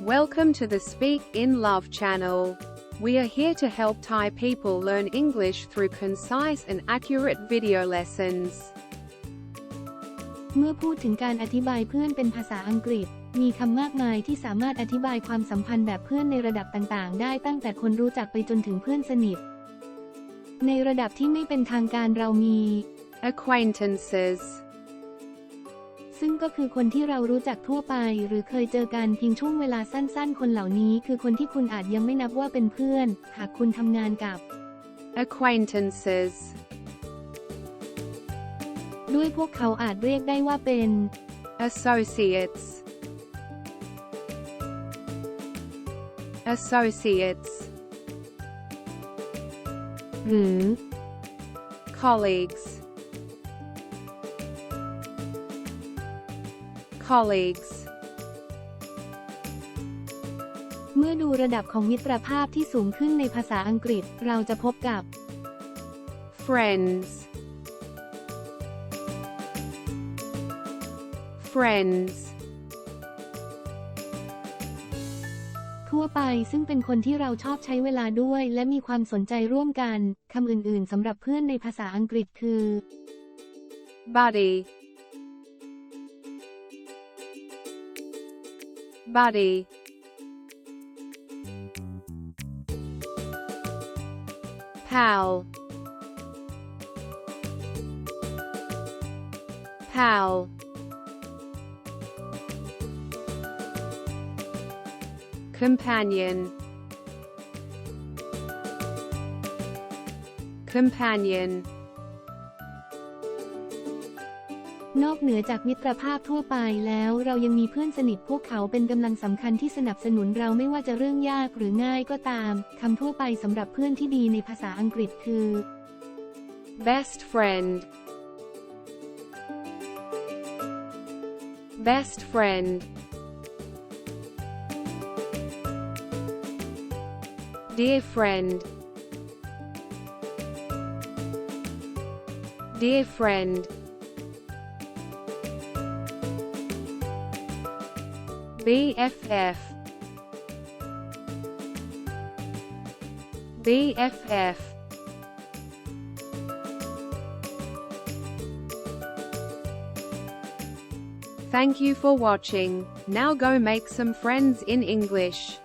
Welcome to the Speak in Love channel. We are here to help Thai people learn English through concise and accurate video lessons. เมื่อพูดถึงการอธิบายเพื่อนเป็นภาษาอังกฤษ มีคำมากมายที่สามารถอธิบายความสัมพันธ์แบบเพื่อนในระดับต่างๆ ได้ตั้งแต่คนรู้จักไปจนถึงเพื่อนสนิท ในระดับที่ไม่เป็นทางการเรามี Acquaintances. ซึ่งก็คือคนที่เรารู้จักทั่วไป หรือเคยเจอกันเพียงช่วงเวลาสั้นๆ คนเหล่านี้คือคนที่คุณอาจยังไม่นับว่าเป็นเพื่อน หากคุณทำงานกับ Acquaintances. ด้วยพวกเขาอาจเรียกได้ว่าเป็น Associates. Associates. หรือ Colleagues. Colleagues. เมื่อดูระดับของมิตรภาพที่สูงขึ้นในภาษาอังกฤษ เราจะพบกับ Friends. Friends. ทั่วไปซึ่งเป็นคนที่เราชอบใช้เวลาด้วย และมีความสนใจร่วมกัน คำอื่นๆสำหรับเพื่อนในภาษาอังกฤษคือ Buddy. Buddy. Pal. Pal. Companion. Companion. นอกเหนือจากมิตรภาพทั่วไปแล้วเรายังมีเพื่อนสนิทพวกเขาเป็นกำลังสำคัญที่สนับสนุนเราไม่ว่าจะเรื่องยากหรือง่ายก็ตามคำทั่วไปสำหรับเพื่อนที่ดีในภาษาอังกฤษคือ Best friend. Best friend. Dear friend. Dear friend. BFF. BFF. Thank you for watching. Now go make some friends in English.